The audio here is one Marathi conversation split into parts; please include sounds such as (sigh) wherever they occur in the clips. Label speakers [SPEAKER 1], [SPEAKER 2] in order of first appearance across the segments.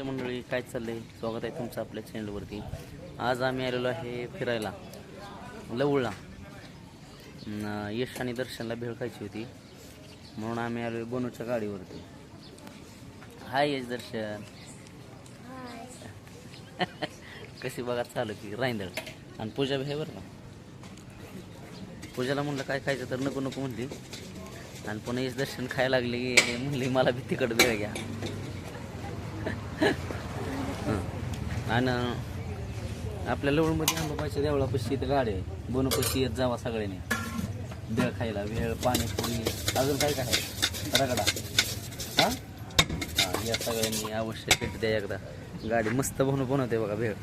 [SPEAKER 1] मंडळी काय चाललंय? स्वागत आहे तुमचं आपल्या चॅनलवरती आज आम्ही आलेलो आहे फिरायला लवळला. यश आणि दर्शनला भेळ खायची होती. म्हणून आम्ही आलो बनूच्या गाडीवरती. हाय यश दर्शन. (laughs) कशी बघा चालू की रायंदळ आणि पूजा बी आहे बरं का? पूजाला म्हणलं काय खायचं तर नको नको म्हणली. आणि पुन्हा यश दर्शन खायला लागले. की म्हणली मला बी तिकड भेळ घ्या. आणि आपल्या लवळमध्ये आंबाबाईच्या देवळापाशी इथं गाडी आहे. बनपाशी येत जावा सगळ्यांनी. भेळ खायला भेळ पाणीपुरी अजून काय काय आहे? रगडा. हा? हा या सगळ्यांनी अवश्य भेट द्या एकदा. गाडी मस्त बनव बनवते बघा भेळ.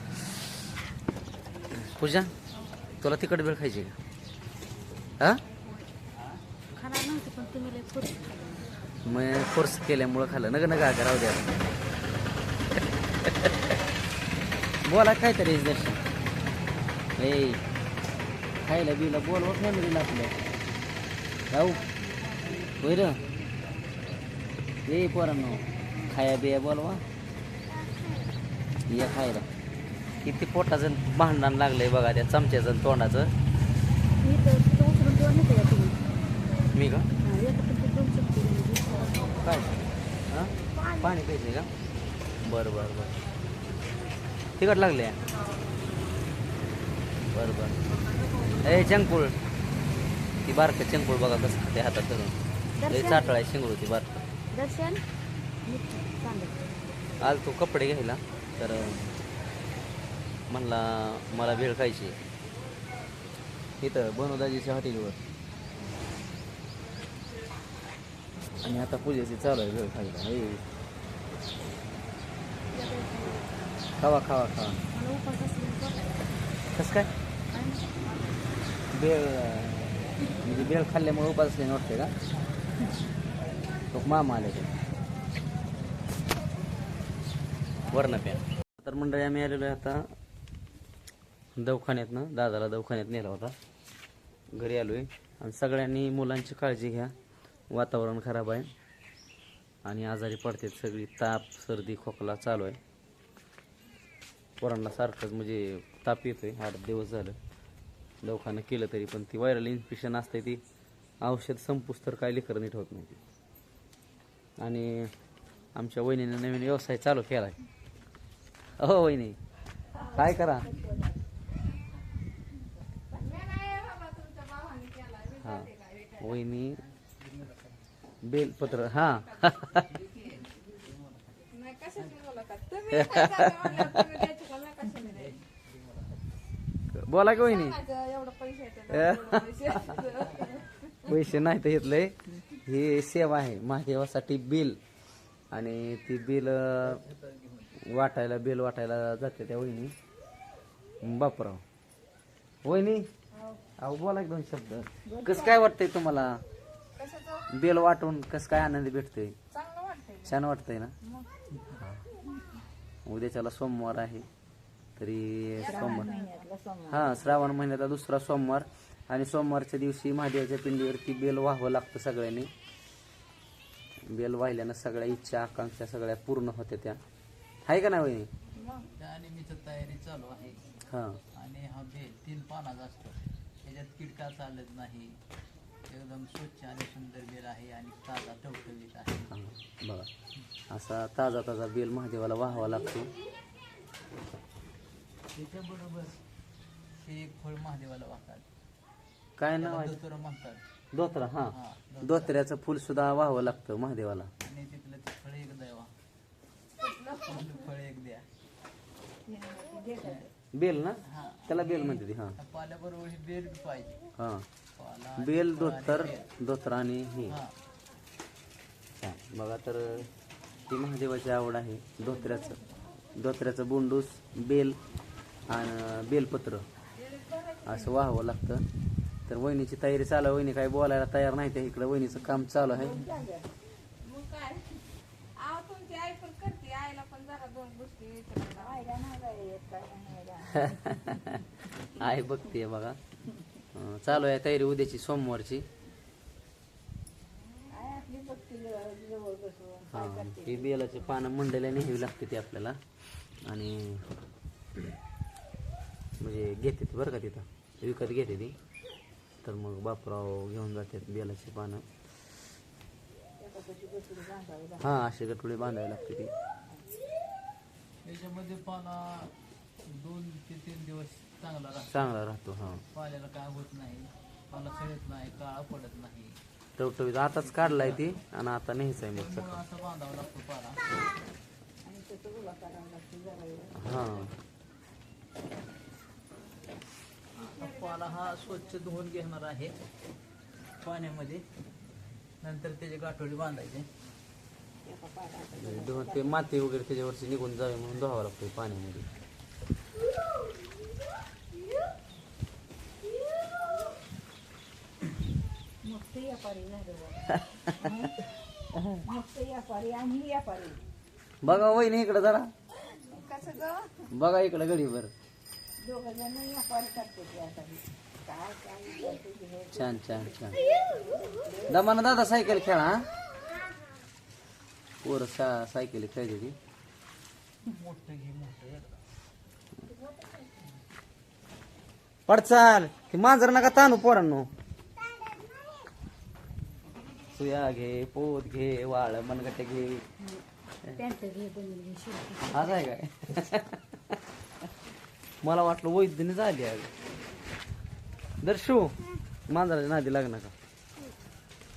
[SPEAKER 1] पूजा तुला तिकट भेळ खायची का? हा?
[SPEAKER 2] पण
[SPEAKER 1] मग कोर्स केल्यामुळं खाल्लं. नग नका राहू द्या. (laughs) बोला काय तरी दर्शन ए खायला बिला बोलवा फॅमिलीला आपल्या जाऊ. र. ये पोरांनो खाया बिया बोलवा. या खायला. किती पोटाचं भांडण लागलंय बघा त्या चमच्याचं तोंडाचं.
[SPEAKER 2] मी का.
[SPEAKER 1] काय? हां? पाणी प्यायचे का? बरं बरं बरं. तिकट लागले. बरं बरं. ए चंकुळ ती बारकं चंकुळ बघा कसं ते हातात धरून. चाटळ आहे शिंगरू ती बारकं.
[SPEAKER 2] दर्शन?
[SPEAKER 1] आल तो कपडे घ्यायला तर म्हणला मला भेळ खायची इथं बनवदाजीच्या हॉटेलवर. आणि आता पूजेची चालू आहे भेळ खायला. खावा खावा खावा. कसं काय? बेळ म्हणजे बेळ खाल्ल्यामुळे उपास असल्याने वाटते का? तो मामा आले ते. वर्ण प्या तर मंडळी आम्ही आलेलो आहे आता दवाखान्यातनं दादाला दवाखान्यात नेला होता. घरी आलो आहे आणि सगळ्यांनी मुलांची काळजी घ्या. वातावरण खराब आहे. आणि आजारी पडतात सगळी. ताप सर्दी खोकला चालू आहे. पोरांना सारखंच म्हणजे ताप येतोय. आठ दिवस झालं. दवाखानं केलं तरी पण ती व्हायरल इन्फेक्शन असते ती. औषध संपूस तर काय लिकर नीट होत नाही. आणि आमच्या वहिनीने नवीन व्यवसाय चालू केला आहे हो वहिनी काय करा? हा वहिनी बेलपत्र हा. (laughs) बोला की वहिनी? पैसे नाही तर घेतलंय ही सेवा आहे महादेवासाठी बिल. आणि ती बिल वाटायला बिल वाटायला जाते त्या वहिनी. बापराव. वहिनी? अहो बोला की दोन शब्द. कसं काय वाटतंय तुम्हाला? बिल वाटून कसं काय आनंद भेटतोय? छान वाटतंय ना. उद्याच्याला सोमवार आहे. तरी सोमवार. हा श्रावण महिन्याचा दुसरा सोमवार. आणि सोमवारच्या दिवशी महादेवाच्या पिंडीवरती बेल व्हावं लागतं सगळ्यांनी. बेल वाहिल्यानं सगळ्या इच्छा आकांक्षा सगळ्या पूर्ण होत्या त्या. आहे का नाही वहिनी?
[SPEAKER 3] त्यानिमित्त तयारी चालू आहे.
[SPEAKER 1] हा.
[SPEAKER 3] आणि हा बेल तीन पानाचा असतो. त्याच्यात किडका चालत नाही. एकदम स्वच्छ आणि सुंदर बेल आहे आणि ताजा टवटवीत आहे.
[SPEAKER 1] बघा. असा ताजा ताजा बेल महादेवाला व्हावा लागतो.
[SPEAKER 3] त्याच्याबरोबर हे एक फळ महादेवाला वाहतात.
[SPEAKER 1] काय नाव आहे?
[SPEAKER 3] दोतोरं म्हणतात.
[SPEAKER 1] दोत्रा हा.
[SPEAKER 3] हा
[SPEAKER 1] फुल सुद्धा व्हावं लागतं महादेवाला.
[SPEAKER 3] आणि तिथलं ते फळ एक द्यावा फळ एक द्या.
[SPEAKER 1] बेल ना?
[SPEAKER 3] हा.
[SPEAKER 1] त्याला बेल म्हणते ती हा.
[SPEAKER 3] पाल्याबरोबर ही बेल बी पाहिजे.
[SPEAKER 1] हा.
[SPEAKER 3] पाला
[SPEAKER 1] बेल धोतर धोतर आणि हे.
[SPEAKER 3] हा.
[SPEAKER 1] छान. बघा तर ती महादेवाची आवड आहे धोत्र्याचं धोत्र्याचं बोंडूस बेल. आणि बेलपत्र. असं व्हावं लागतं. तर वहिनीची तयारी चालू आहे. वहिनी काय बोलायला तयार नाही त्या इकडं. वहिनीचं काम चालू आहे.
[SPEAKER 4] मग काय? आव तुमची आई पण करते. आईला पण जरा दोन गोष्टी विचारायला
[SPEAKER 1] आहे (laughs) बघते बघा. चालू आहे तयारी उद्याची सोमवारची. हा ही बेलाची पानं मंडल्या न्यावी लागते ती आपल्याला. आणि म्हणजे घेते बरं का तिथं. विकत घेते ती. तर मग बापराव घेऊन जातात बेलाची पानं. हा अशी गटुळी बांधावी लागते ती.
[SPEAKER 3] त्याच्यामध्ये पाला दोन ते तीन दिवस चांगला राहतो.
[SPEAKER 1] चांगला राहतो हा.
[SPEAKER 3] पाल्याला काय होत नाही. पाला सळत नाही काळा पडत नाही.
[SPEAKER 1] टवटवीत आताच काढलाय ती आणि आता न्यायचं आहे मग सकाळ.
[SPEAKER 3] असं बांधावं लागतो पाला.
[SPEAKER 1] हा.
[SPEAKER 3] पाला हा स्वच्छ धुवून घेणार आहे. पाण्यामध्ये. नंतर त्याचे गाठोडी बांधायचे.
[SPEAKER 1] धुवून ते माती वगैरे त्याच्यावरची निघून जावे म्हणून धुवावं लागतं पाण्यामध्ये. बघा. वहिनी इकडं जरा. बघा इकडं गडीवर छान छान छान. दमाना दादा सायकल खेळा हा? पोरं सा सायकल खेळते ती. पडचाल ते मांजर नका ताणू पोरांनो. सुया घे पोत घे वाळ मनगट घे. आज आहे काय? मला वाटलं वैद्यने झाली आहे दर्शू मांजराच्या नादी लागणार का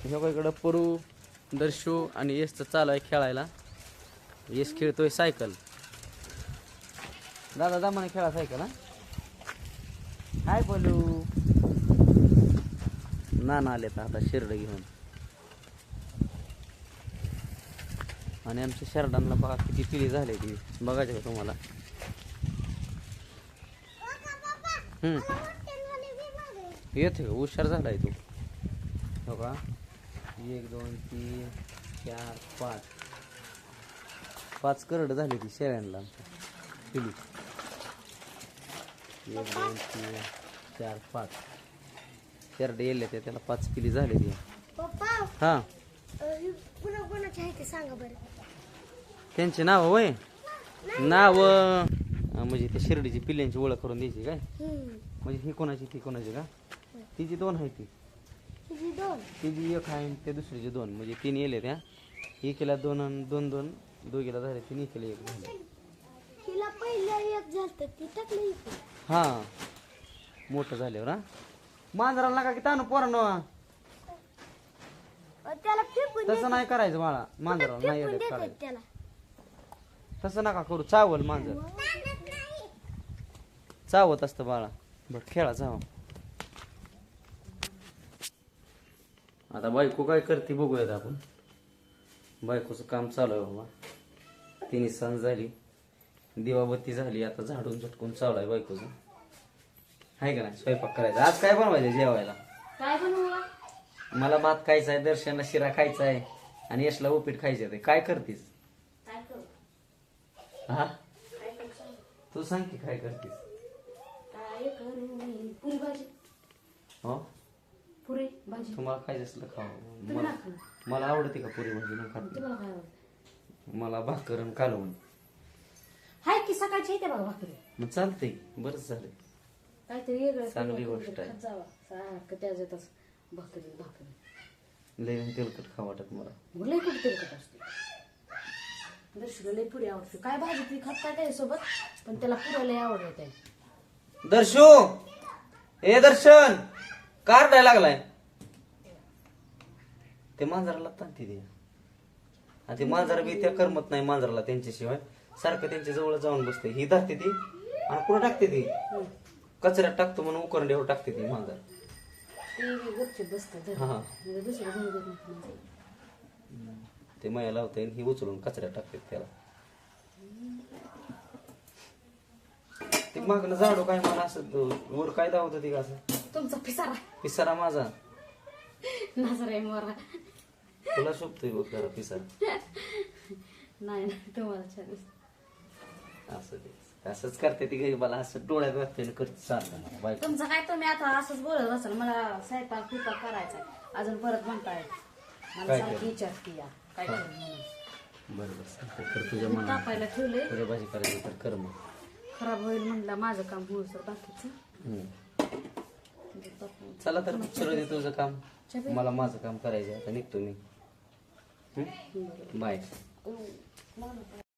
[SPEAKER 1] हे इकडं परू दर्शू आणि येसचं चालू आहे खेळायला. येस खेळतोय सायकल. दादा दामाने खेळा सायकल हा? हाय बोलू नाना आले आता शिरड घेऊन. आणि आमच्या शेरडांना बघा किती पिली झाली ती बघायचं का तुम्हाला? येते हुशार झालाय तू. हो का? एक दोन तीन चार पाच. पाच करड झाली ती शेळ्यांना. आमच्या एक दोन तीन चार पाच. शेरड येले ते त्याला पाच पिली झाली ती. हा.
[SPEAKER 5] अं, पुन्हा कोणाचे आहे ते सांगा बरं.
[SPEAKER 1] त्यांचे नाव होय? नाव म्हणजे त्या शिर्डीची पिल्यांची ओळख करून द्यायची काय. म्हणजे ही कोणाची ती कोणाची का? तिची दोन आहे ती. तिची एक आहे आणि त्या दुसरीची दोन. म्हणजे तीन येले त्या. एकीला दोन आणि दोन दोन. दोघीला झाले तीन एकीला एक झाले.
[SPEAKER 5] हिला पहिलं एक झालं ती टाकलं
[SPEAKER 1] हा. मोठं झाल्यावर हा? मांजराला नका की ताणू पोरांनो.
[SPEAKER 5] त्याला फेकून
[SPEAKER 1] तसं नाही करायचं मला मांजराला नाही
[SPEAKER 5] त्याला.
[SPEAKER 1] तसं नका करू. चावल मांजर. चावत असतं बाळा बर. खेळा चाव आता बायको काय करते बघूयात आपण. बायकोचं काम चालू आहे बाबा. तिने सण झाली दिवाबत्ती झाली आता झाडून झटकून चालू आहे बायकोचं. आहे का नाही? स्वयंपाक करायचा. आज काय बनवायचं जेवायला?
[SPEAKER 2] काय बनवू?
[SPEAKER 1] मला भात खायचा आहे दर्शनला शिरा खायचा आहे आणि यशला उपीट खायचं आहे काय करतीस?
[SPEAKER 2] काय करू?
[SPEAKER 1] हा? तू सांग की काय करतीस.
[SPEAKER 2] करू? पुरी भाजी
[SPEAKER 1] हो?
[SPEAKER 2] पुरी भाजी.
[SPEAKER 1] तुम्हाला खायचं असलं खावा
[SPEAKER 2] तुम्ही
[SPEAKER 1] मला. मला आवडते का पुरी भाजी? नाही खात
[SPEAKER 2] तुम्हाला काय आवडतं?
[SPEAKER 1] मला भाकर आणि कालवण.
[SPEAKER 2] हाय की सकाळची येते बघा भाकरी.
[SPEAKER 1] मग चालतंय. बरंच झालंय
[SPEAKER 2] काहीतरी वेगळं
[SPEAKER 1] चांगली
[SPEAKER 2] करून
[SPEAKER 1] गोष्ट आहे.
[SPEAKER 2] खात जावा. सारखं त्याच येतच भाकरी भाकरी.
[SPEAKER 1] लय तेलकट खा वाटत मला.
[SPEAKER 2] लई कुठे तेलकट असते? दर्शूला लई पुरी आवडते. काय भाजी ती खात काय त्याच्यासोबत? पण त्याला पुऱ्या लई आवडत आहे
[SPEAKER 1] दर्शो ए दर्शन कार द्यायला लागलाय. ते मांजराला ताणते ते आणि ते मांजर बी त्या करमत नाही मांजराला त्यांच्याशिवाय. सारखं त्यांच्या जवळ जाऊन बसते. ही धरते ती आणि कुठं टाकते ती. कचऱ्यात टाकतो म्हणून उकरंड्यावर टाकते ती मांजर. हा. ते माया लावते आणि ही उचलून कचऱ्यात टाकते त्याला. ते मागलं झाडू काय मला असं वर काय दावत होती का असं?
[SPEAKER 2] तुमचा पिसारा.
[SPEAKER 1] पिसारा माझा.
[SPEAKER 2] नजर आहे मोरा.
[SPEAKER 1] तुला शोभतोय बघ जरा पिसारा.
[SPEAKER 2] नाही नाही तुम्हाला छान दिसतं.
[SPEAKER 1] असं ते असंच करते ती घरी मला असं डोळ्यात वाटते करत चाललं मला बायको.
[SPEAKER 2] तुमचं काय तुम्ही आता असंच बोलत असाल मला स्वयंपाक पिपाक करायचा आहे. अजून परत म्हणताय. मला
[SPEAKER 1] काय
[SPEAKER 2] सारखी
[SPEAKER 1] करू?
[SPEAKER 2] विचार या काय करू म्हणून.
[SPEAKER 1] बरं बरं. कर तुझ्या मनात
[SPEAKER 2] तापायला ठेवलंय.
[SPEAKER 1] पुऱ्या भाजी करायची तर कर मग.
[SPEAKER 2] खराब होईल म्हणलं माझं काम होईल सर बाकीचं. म्हणजे.
[SPEAKER 1] चला तर सुरू दे तुझं काम मला माझं काम करायचं आहे. आता निघतो मी बाय
[SPEAKER 2] ना.